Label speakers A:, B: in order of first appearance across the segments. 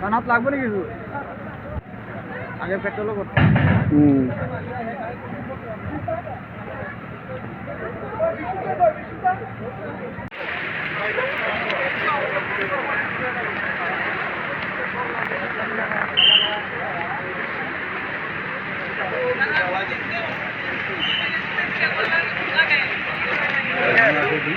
A: কানাত লাগবে নাকি কিছু আগে পেট্রোলও করতে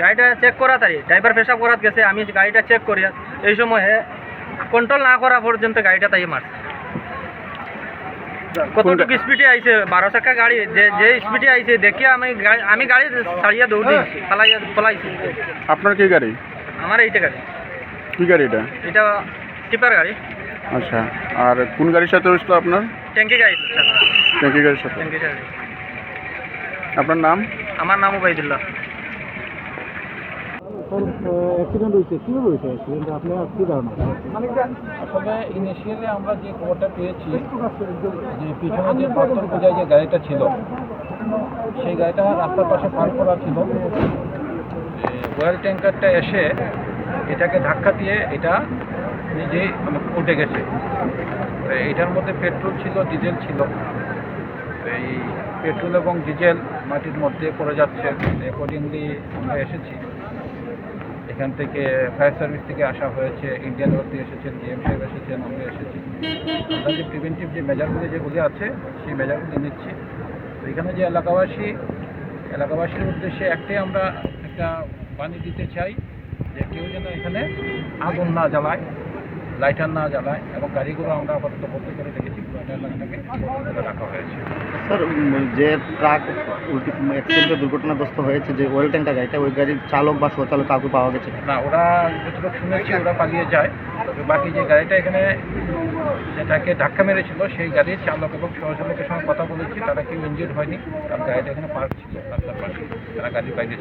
B: গাড়িটা চেক করা তারি ড্রাইভার পেশাব করাত গেছে আমি গাড়িটা চেক করি। এই সময় কন্ট্রোল না করা পর্যন্ত গাড়িটা তাই মারছে। কতটুকু স্পিডে আইছে? বারো চাকা গাড়ি যে যে স্পিডে আইছে দেখে আমি আমি গাড়ি ছাড়িয়া দৌড় দিয়েছি পালাইয়া পলাইছি।
C: আপনার কি গাড়ি?
B: আমার এইটা গাড়ি।
C: কি গাড়ি এটা?
B: এটা টিপার গাড়ি।
C: আচ্ছা আর কোন গাড়ির সাথে হয়েছিল আপনার?
B: ট্যাঙ্কি গাড়ি।
C: ট্যাঙ্কি গাড়ির সাথে।
B: ট্যাঙ্কি গাড়ি।
C: আপনার নাম?
B: আমার নাম উবাইদুল্লাহ।
A: অ্যাক্সিডেন্ট হয়েছে। কি হয়েছে অ্যাক্সিডেন্ট আপনার কি ধারণা?
D: আসলে ইনিশিয়ালি আমরা যে খবরটা পেয়েছি যে পিছনে যে পাথর বোঝায় যে গাড়িটা ছিল সেই গাড়িটা রাস্তার পাশে পার্ক করা ছিল। ওয়েল ট্যাঙ্কারটা এসে এটাকে ধাক্কা দিয়ে এটা নিজেই উঠে গেছে। এটার মধ্যে পেট্রোল ছিল ডিজেল ছিল। এই পেট্রোল এবং ডিজেল মাটির মধ্যে পড়ে যাচ্ছে। অ্যাকর্ডিংলি আমরা এসেছি। এখান থেকে ফায়ার সার্ভিস থেকে আসা হয়েছে, ইন্ডিয়ান থেকে এসেছেন, ডিএম সাহেব এসেছেন আমরা এসেছি। আমরা যে প্রিভেন্টিভ যে মেজারগুলি যেগুলি আছে, সেই মেজারগুলি নিচ্ছি। তো এখানে যে এলাকাবাসী, এলাকাবাসীর উদ্দেশ্যে একটাই আমরা একটা বাণী দিতে চাই যে কেউ যেন এখানে আগুন না জ্বালায় লাইটার না জ্বালায়, এবং গাড়িগুলো আমরা আপাতত বন্ধ করে রেখেছি বন্ধ করে রাখা হয়েছে।
E: স্যার যে ট্রাক উল্টি অ্যাক্সিডেন্টে দুর্ঘটনাগ্রস্ত হয়েছে, যে ওয়েল ট্যাঙ্কার গাড়িটা, ওই গাড়ির চালক বা সচালক কাউকে পাওয়া গেছে
D: না, ওরা যতটুকু শুনেছি, ওরা পালিয়ে যায়। বাকি যে গাড়িটা এখানে যেটাকে ধাক্কা মেরেছিল, সেই গাড়ির চালক এবং সহচালকের সঙ্গে কথা বলেছি, তারা কেউ ইনজিউর হয়নি। কারণ গাড়িটা এখানে পার্ক ছিল রাস্তার তারা গাড়ির বাইরে